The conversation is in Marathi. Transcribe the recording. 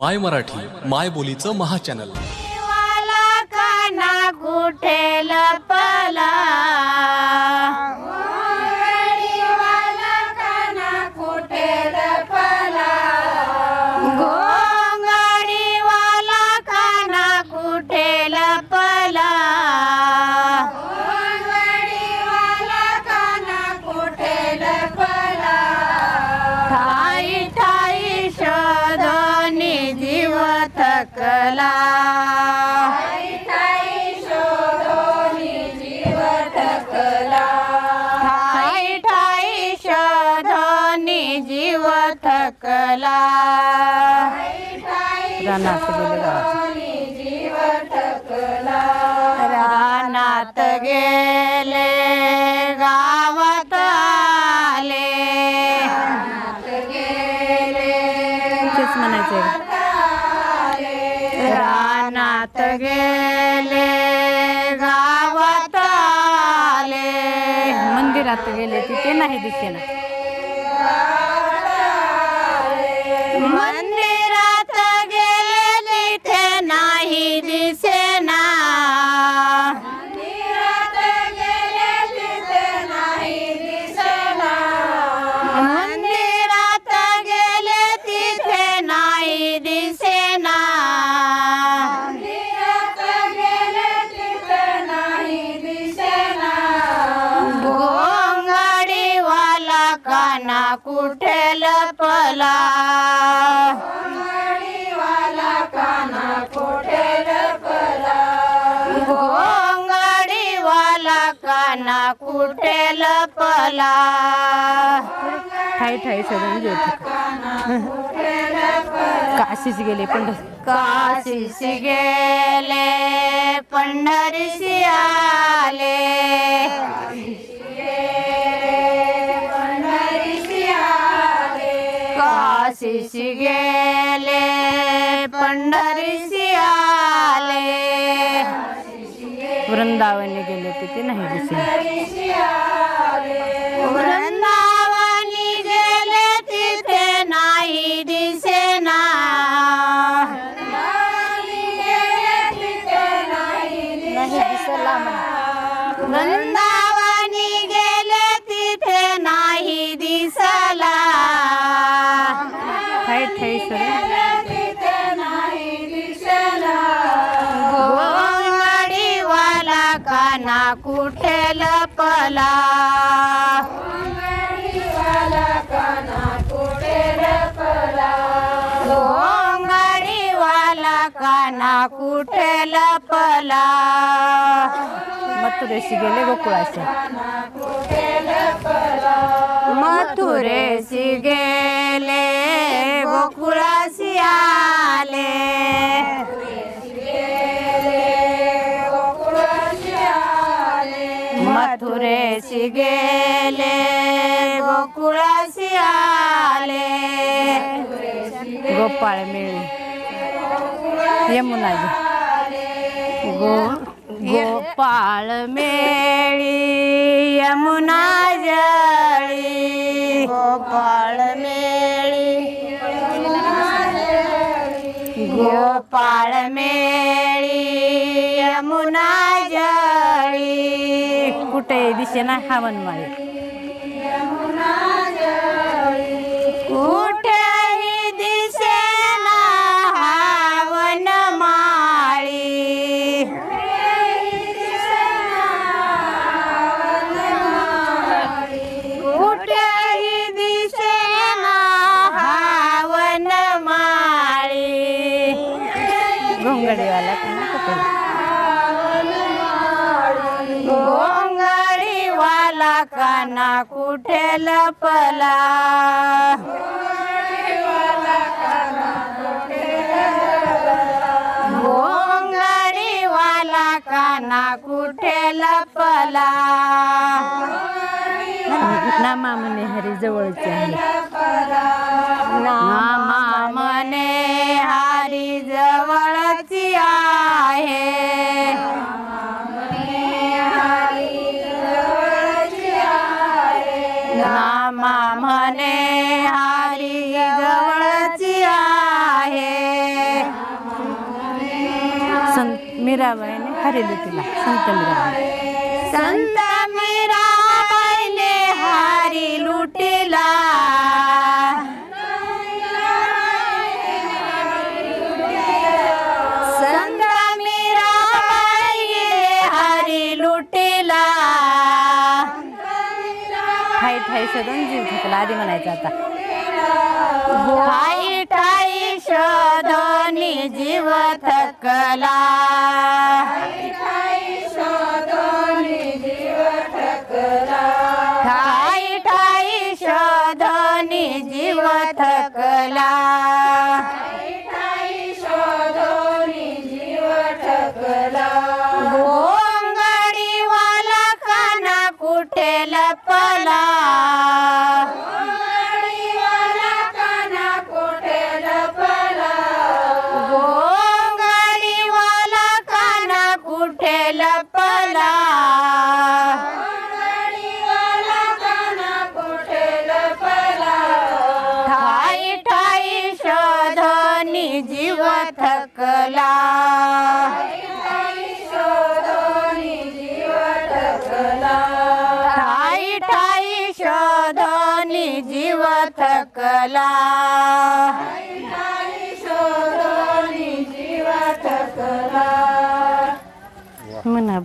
माय मराठी माय बोलीचं महा चॅनल. कुठे लपला थकला ठाई ठाई शोधोनी जीव थकला रानात गेले. रानात गेले गावात आले. मंदिरात गेले तिथे नाही दिसेना. घोंगडीवाला काना कुठे लपला घोंगडीवाला काना कुठे लपला ठाई ठाई सगळं जेवत. काशीच गेले पंढर काशीस गेले पंढरीशी आले. गेले पंढरीशी आले वृंदावनी गेले तिथे नाही दिसले काना कुठे लपला घोंगडीवाला काना कुठे लपला मथुरेशी गेले गोकुळाशी मथुरेशी गेले गोकुळाशी आले. मथुरेशी गेले गोकुळाशी आले. गोपाळ मिळी यमुनाजी गो गोपाळ मेळी यमुना जळी. गोपाळ मेळी गोपाळ मेळी. कुठे दिसेना हवनमाळी कुठेही काना कुठे लपला घोंगडीवाला काना कुठे लपला नामा म्हणे हरी जवळचे नामा म्हणे मीराबाईने हरिली तिला संत मीराबाई। संत मीराबाईने हारी लुटिला संत मीराबाईने हारी लुटिला ठाई ठाई शोधून जीव आधी म्हणायचं आता. ठाई ठाई शोधोनी जीव थकला ठाई ठाई शोधोनी जीव थकला गोंगडीवाला काना कुठे लपला? थकला ठाई ठाई शोधनी जीव थकला.